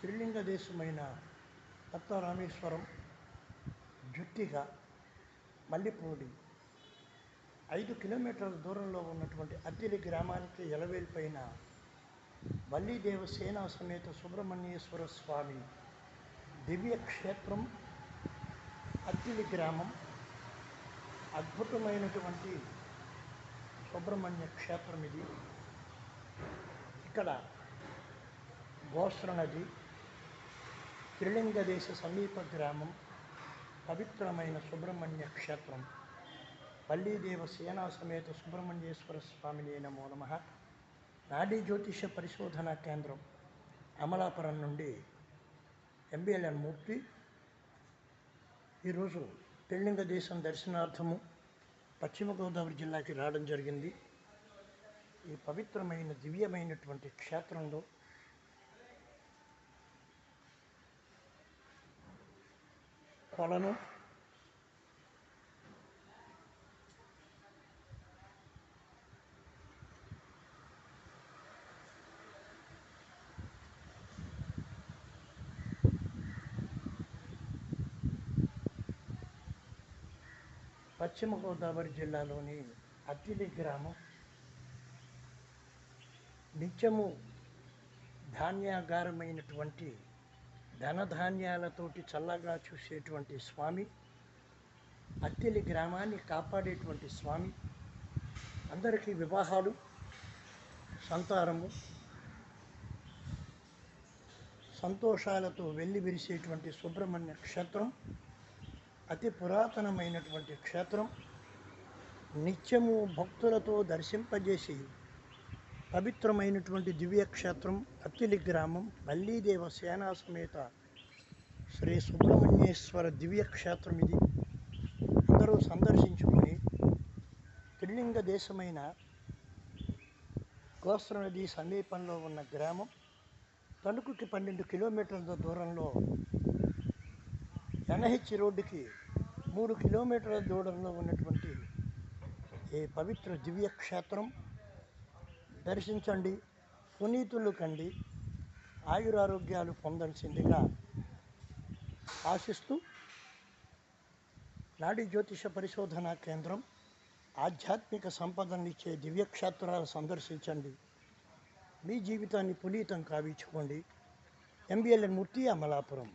త్రిలింగ దేశమైన పద్మరామేశ్వరం జుట్టిక జుట్టిగా ఐదు కిలోమీటర్ల దూరంలో ఉన్నటువంటి అత్తిలి గ్రామానికి ఎలవేల్పైన వల్లీదేవ సేనా సమేత సుబ్రహ్మణ్యేశ్వర స్వామి దివ్య క్షేత్రం అత్తిలి గ్రామం అద్భుతమైనటువంటి సుబ్రహ్మణ్య క్షేత్రం ఇది. ఇక్కడ గోస్ర నది త్రిలింగ దేశ సమీప గ్రామం పవిత్రమైన సుబ్రహ్మణ్య క్షేత్రం. పల్లీదేవ సేనా సమేత సుబ్రహ్మణ్యేశ్వర స్వామిని నమో నమ. నాడీ జ్యోతిష పరిశోధన కేంద్రం అమలాపురం నుండి ఎంబీఎల్ఎన్ మూర్తి. ఈరోజు త్రిలింగ దేశం దర్శనార్థము పశ్చిమ గోదావరి జిల్లాకి రావడం జరిగింది. ఈ పవిత్రమైన దివ్యమైనటువంటి క్షేత్రంలో కొలను పశ్చిమ గోదావరి జిల్లాలోని అత్తిలి గ్రామం. నిత్యము ధాన్యాగారమైనటువంటి ధనధాన్యాలతోటి చల్లగా చూసేటువంటి స్వామి అత్తిలి గ్రామాన్ని కాపాడేటువంటి స్వామి అందరికీ వివాహాలు సంతానము సంతోషాలతో వెళ్ళి విరిసేటువంటి సుబ్రహ్మణ్య క్షేత్రం అతి పురాతనమైనటువంటి క్షేత్రం నిత్యము భక్తులతో దర్శింపజేసి పవిత్రమైనటువంటి దివ్య క్షేత్రం అత్తిలి గ్రామం మల్లీదేవ సేనా సమేత శ్రీ సుబ్రహ్మణ్యేశ్వర దివ్య క్షేత్రం ఇది. అందరూ సందర్శించుకొని త్రిలింగ దేశమైన గోస్ర నది సమీపంలో ఉన్న గ్రామం తణుకుకి పన్నెండు కిలోమీటర్ల దూరంలో ఎన్హెచ్ రోడ్డుకి మూడు కిలోమీటర్ల దూరంలో ఉన్నటువంటి ఈ పవిత్ర దివ్యక్షేత్రం దర్శించండి పునీతులు కండి ఆయురారోగ్యాలు పొందాల్సిందిగా ఆశిస్తూ నాడీ జ్యోతిష పరిశోధనా కేంద్రం ఆధ్యాత్మిక సంపదనిచ్చే దివ్యక్షేత్రాలు సందర్శించండి. మీ జీవితాన్ని పునీతం కావించుకోండి. ఎంబీఎల్ఎన్ మూర్తి అమలాపురం